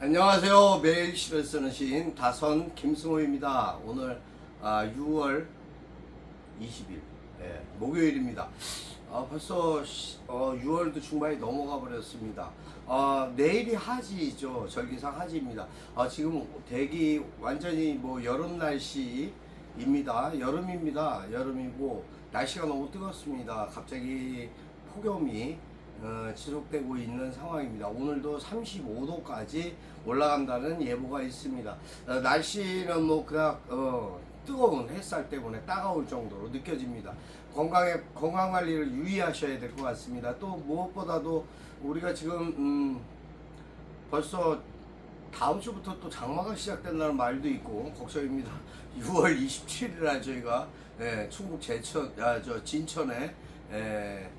안녕하세요. 매일 시를 쓰는 시인 다선 김승호입니다. 오늘 아, 6월 20일 예, 목요일입니다. 아, 벌써 시- 어, 6월도 중반이 넘어가 버렸습니다. 아, 내일이 하지죠. 절기상 하지입니다. 아, 지금 대기 완전히 뭐 여름 날씨입니다. 여름입니다. 여름이고 날씨가 너무 뜨겁습니다. 갑자기 폭염이 어, 지속되고 있는 상황입니다. 오늘도 35도까지 올라간다는 예보가 있습니다. 어, 날씨는 뭐 그냥 어, 뜨거운 햇살 때문에 따가울 정도로 느껴집니다. 건강에 건강 관리를 유의하셔야 될 것 같습니다. 또 무엇보다도 우리가 지금 음, 벌써 다음 주부터 또 장마가 시작된다는 말도 있고 걱정입니다. 6월 27일 날 저희가 예, 충북 제천, 아, 저 진천에 예,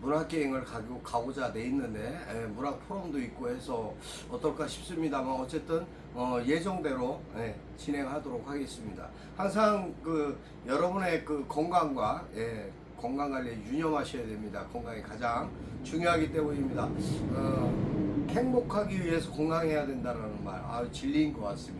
문학여행을 가고, 가고자 돼 있는데 예, 문학 포럼도 있고 해서 어떨까 싶습니다만 어쨌든 어, 예정대로 예, 진행하도록 하겠습니다. 항상 그 여러분의 그 건강과 예, 건강 관리에 유념하셔야 됩니다. 건강이 가장 중요하기 때문입니다. 어, 행복하기 위해서 건강해야 된다는 말, 아 진리인 것 같습니다.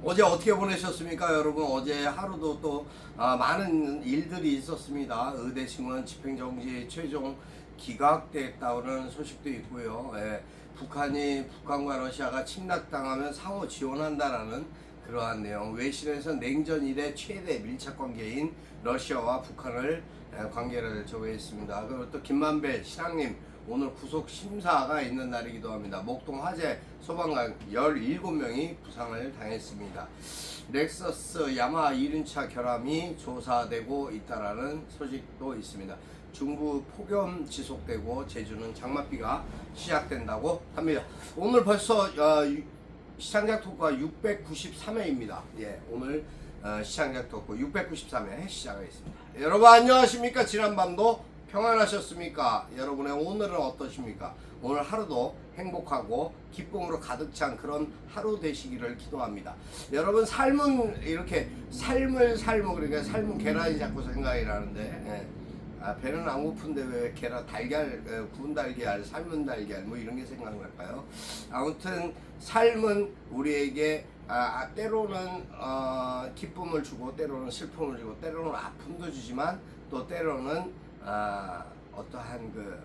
어제 어떻게 보내셨습니까, 여러분? 어제 하루도 또 아, 많은 일들이 있었습니다. 의대 증원 집행정지 최종 기각됐다는 소식도 있고요. 예, 북한이 북한과 러시아가 침략당하면 상호 지원한다라는 그러한 내용. 외신에서 냉전 이래 최대 밀착 관계인 러시아와 북한을 예, 관계를 적어 있습니다. 그리고 또 김만배 신앙님 오늘 구속 심사가 있는 날이기도 합니다. 목동 화재 소방관 17명이 부상을 당했습니다. 렉서스 야마 1륜차 결함이 조사되고 있다라는 소식도 있습니다. 중부 폭염 지속되고 제주는 장맛비가 시작된다고 합니다. 오늘 벌써 어, 유- 시청자 토크가 693회입니다. 예, 오늘 어, 시청자 토크 693회 시작하겠습니다. 여러분 안녕하십니까? 지난밤도 평안하셨습니까? 여러분의 오늘은 어떠십니까? 오늘 하루도 행복하고 기쁨으로 가득 찬 그런 하루 되시기를 기도합니다. 여러분 삶은 이렇게 삶을 삶을 그러니까 삶은 계란이 자꾸 생각이 나는데 예. 아, 배는 안 고픈데 왜 계란 달걀 에, 구운 달걀 삶은 달걀 뭐 이런 게 생각날까요? 아무튼 삶은 우리에게 아, 아, 때로는 어, 기쁨을 주고 때로는 슬픔을 주고 때로는 아픔도 주지만 또 때로는 아, 어떠한 그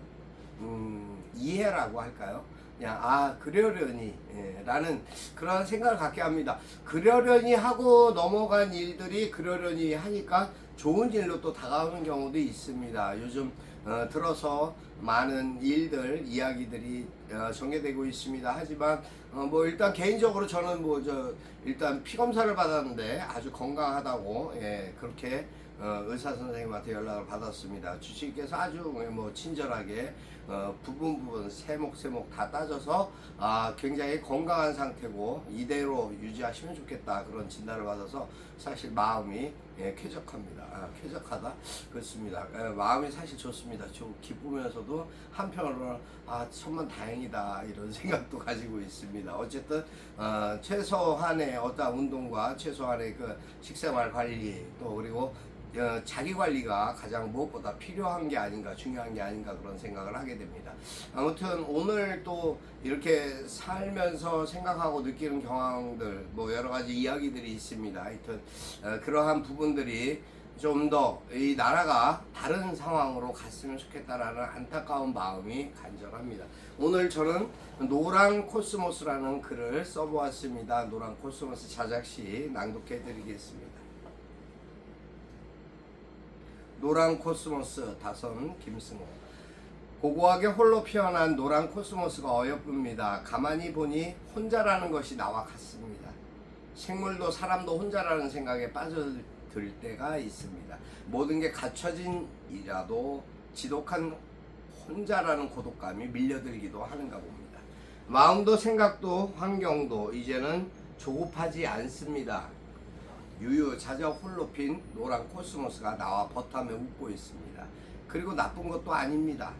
음, 이해라고 할까요? 그냥 아 그러려니 예, 라는 그런 생각을 갖게 합니다. 그러려니 하고 넘어간 일들이 그러려니 하니까 좋은 일로 또 다가오는 경우도 있습니다. 요즘 어, 들어서 많은 일들 이야기들이 어, 전개되고 있습니다. 하지만 어, 뭐 일단 개인적으로 저는 뭐 저 일단 피 검사를 받았는데 아주 건강하다고 예, 그렇게 어, 의사 선생님한테 연락을 받았습니다. 주치께서 아주 뭐 친절하게 어, 부분 부분 세목 세목 다 따져서 아 굉장히 건강한 상태고 이대로 유지하시면 좋겠다 그런 진단을 받아서 사실 마음이 예, 쾌적합니다. 아, 쾌적하다 그렇습니다. 예, 마음이 사실 좋습니다. 좀 기쁘면서도 한편으로는 아 천만 다행이 다 이런 생각도 가지고 있습니다. 어쨌든 어, 최소한의 어떤 운동과 최소한의 그 식생활 관리 또 그리고 어, 자기 관리가 가장 무엇보다 필요한 게 아닌가 중요한 게 아닌가 그런 생각을 하게 됩니다. 아무튼 오늘 또 이렇게 살면서 생각하고 느끼는 경황들 뭐 여러 가지 이야기들이 있습니다. 하여튼 어, 그러한 부분들이 좀 더 이 나라가 다른 상황으로 갔으면 좋겠다라는 안타까운 마음이 간절합니다. 오늘 저는 노랑 코스모스라는 글을 써보았습니다. 노랑 코스모스 자작시 낭독해 드리겠습니다. 노란 코스모스 다선 김승호 고고하게 홀로 피어난 노란 코스모스가 어여쁩니다. 가만히 보니 혼자라는 것이 나와 같습니다. 식물도 사람도 혼자라는 생각에 빠져 들 때가 있습니다. 모든 게 갖춰진 이라도 지독한 혼자라는 고독감이 밀려들기도 하는가 봅니다. 마음도 생각도 환경도 이제는 조급하지 않습니다. 유유자자 홀로 핀 노란 코스모스가 나와 버타며 웃고 있습니다. 그리고 나쁜 것도 아닙니다.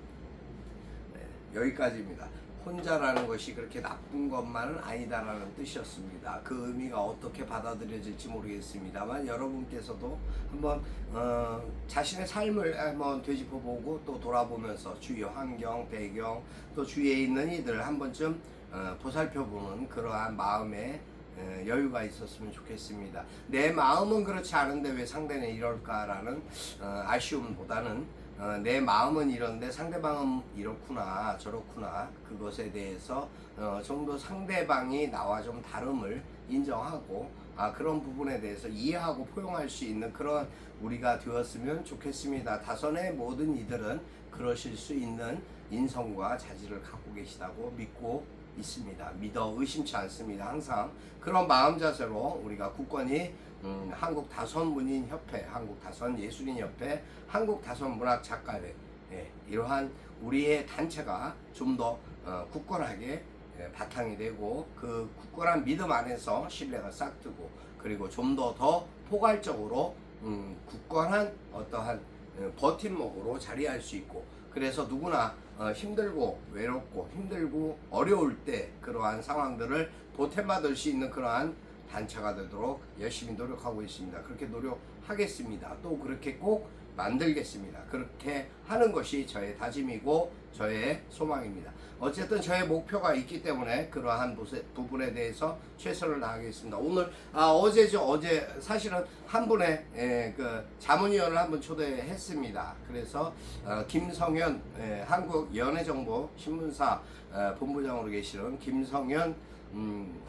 네, 여기까지입니다. 혼자라는 것이 그렇게 나쁜 것만은 아니다라는 뜻이었습니다. 그 의미가 어떻게 받아들여질지 모르겠습니다만 여러분께서도 한번 어, 자신의 삶을 한번 되짚어보고 또 돌아보면서 주위 환경, 배경, 또 주위에 있는 이들 한 번쯤 어, 보살펴보는 그러한 마음의 에, 여유가 있었으면 좋겠습니다. 내 마음은 그렇지 않은데 왜 상대는 이럴까라는 어, 아쉬움보다는 어, 내 마음은 이런데 상대방은 이렇구나 저렇구나 그것에 대해서 어, 좀 더 상대방이 나와 좀 다름을 인정하고 아, 그런 부분에 대해서 이해하고 포용할 수 있는 그런 우리가 되었으면 좋겠습니다. 다선의 모든 이들은 그러실 수 있는 인성과 자질을 갖고 계시다고 믿고 있습니다. 믿어 의심치 않습니다. 항상 그런 마음 자세로 우리가 국권이 음, 한국 다선 문인 협회, 한국 다선 예술인 협회, 한국 다선 문학 작가회. 예, 이러한 우리의 단체가 좀더 어, 굳건하게 예, 바탕이 되고 그 굳건한 믿음 안에서 신뢰가 싹트고 그리고 좀 더더 포괄적으로 음, 굳건한 어떠한 어, 버팀목으로 자리할 수 있고 그래서 누구나 어, 힘들고 외롭고 힘들고 어려울 때 그러한 상황들을 보탬받을 수 있는 그러한 단체가 되도록 열심히 노력하고 있습니다. 그렇게 노력하겠습니다. 또 그렇게 꼭 만들겠습니다. 그렇게 하는 것이 저의 다짐이고 저의 소망입니다. 어쨌든 저의 목표가 있기 때문에 그러한 부분에 대해서 최선을 다하겠습니다. 오늘 아 어제죠 어제 사실은 한 분의 에, 그 자문위원을 한번 초대했습니다. 그래서 어, 김성현 에, 한국 연예정보 신문사 어, 본부장으로 계시는 김성현 음,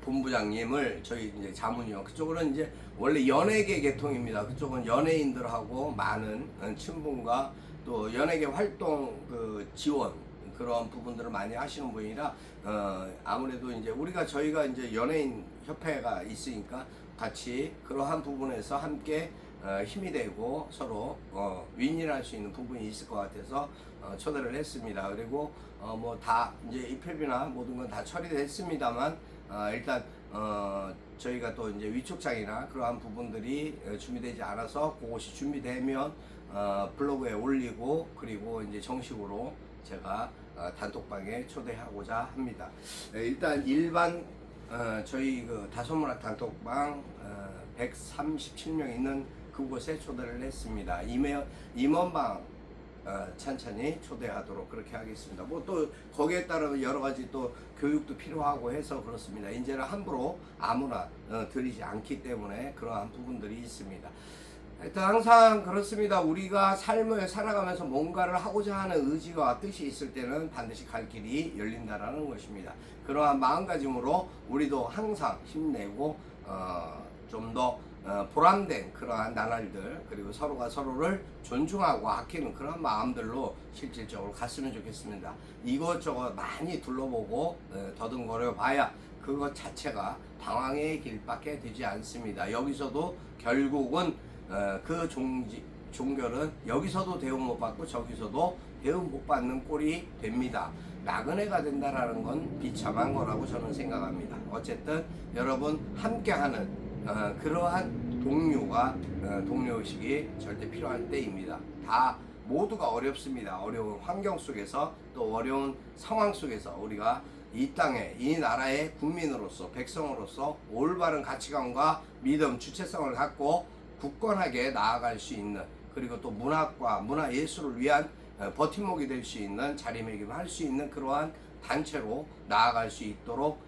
본부장님을 저희 이제 자문위원 그쪽은 이제 원래 연예계 계통입니다. 그쪽은 연예인들하고 많은 어, 친분과 또 연예계 활동 그 지원 그런 부분들을 많이 하시는 분이라 어 아무래도 이제 우리가 저희가 이제 연예인 협회가 있으니까 같이 그러한 부분에서 함께 어, 힘이 되고 서로 어, 윈윈할 수 있는 부분이 있을 것 같아서 어, 초대를 했습니다. 그리고 어, 뭐 다 이제 입회비나 모든 건 다 처리됐습니다만 어, 일단 어, 저희가 또 이제 위촉장이나 그러한 부분들이 어, 준비되지 않아서 그것이 준비되면 어, 블로그에 올리고 그리고 이제 정식으로 제가 어, 단톡방에 초대하고자 합니다. 네, 일단 일반 어, 저희 그 다소문학 단톡방 어, 137명 있는 그곳에 초대를 했습니다. 임원, 임원방 어, 찬찬히 초대하도록 그렇게 하겠습니다. 뭐 또 거기에 따른 여러 가지 또 교육도 필요하고 해서 그렇습니다. 이제는 함부로 아무나 어, 드리지 않기 때문에 그러한 부분들이 있습니다. 하여튼 항상 그렇습니다. 우리가 삶을 살아가면서 뭔가를 하고자 하는 의지와 뜻이 있을 때는 반드시 갈 길이 열린다라는 것입니다. 그러한 마음가짐으로 우리도 항상 힘내고 어, 좀더 어, 보람된 그러한 나날들 그리고 서로가 서로를 존중하고 아끼는 그런 마음들로 실질적으로 갔으면 좋겠습니다. 이것저것 많이 둘러보고 어, 더듬거려 봐야 그것 자체가 방황의 길밖에 되지 않습니다. 여기서도 결국은 어, 그 종지, 종결은 여기서도 대우 못 받고 저기서도 대우 못 받는 꼴이 됩니다. 나그네가 된다라는 건 비참한 거라고 저는 생각합니다. 어쨌든 여러분 함께하는 어, 그러한 동료가 어, 동료의식이 절대 필요할 때입니다. 다 모두가 어렵습니다. 어려운 환경 속에서 또 어려운 상황 속에서 우리가 이 땅에 이 나라의 국민으로서 백성으로서 올바른 가치관과 믿음, 주체성을 갖고 굳건하게 나아갈 수 있는 그리고 또 문학과 문화 예술을 위한 어, 버팀목이 될 수 있는 자리매김할 수 있는 그러한 단체로 나아갈 수 있도록 에,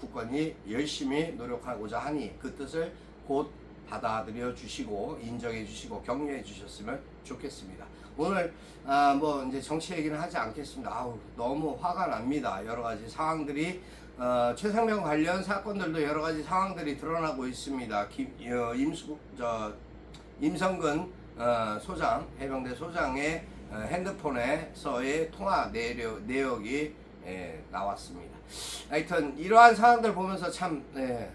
국권이 열심히 노력하고자 하니 그 뜻을 곧 받아들여 주시고 인정해 주시고 격려해 주셨으면 좋겠습니다. 오늘 아, 뭐 이제 정치 얘기는 하지 않겠습니다. 아우 너무 화가 납니다. 여러 가지 상황들이 어, 최상병 관련 사건들도 여러 가지 상황들이 드러나고 있습니다. 김, 어, 임수 저 임성근 어, 소장 해병대 소장의 어, 핸드폰에서의 통화 내역, 내역이 예, 나왔습니다. 하여튼 이러한 상황들 보면서 참 예,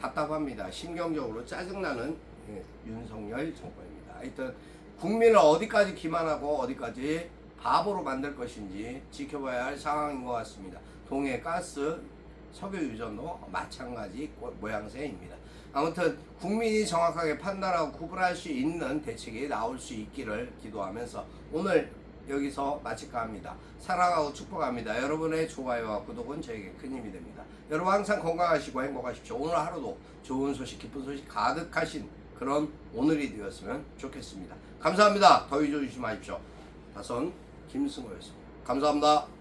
답답합니다. 심경적으로 짜증나는 예, 윤석열 정권입니다. 하여튼 국민을 어디까지 기만하고 어디까지 바보로 만들 것인지 지켜봐야 할 상황인 것 같습니다. 동해 가스 석유 유전도 마찬가지 모양새입니다. 아무튼 국민이 정확하게 판단하고 구분할 수 있는 대책이 나올 수 있기를 기도하면서 오늘 여기서 마칠까 합니다. 사랑하고 축복합니다. 여러분의 좋아요와 구독은 저에게 큰 힘이 됩니다. 여러분 항상 건강하시고 행복하십시오. 오늘 하루도 좋은 소식, 기쁜 소식 가득하신 그런 오늘이 되었으면 좋겠습니다. 감사합니다. 더위 조심하십시오. 다선 김승호였습니다. 감사합니다.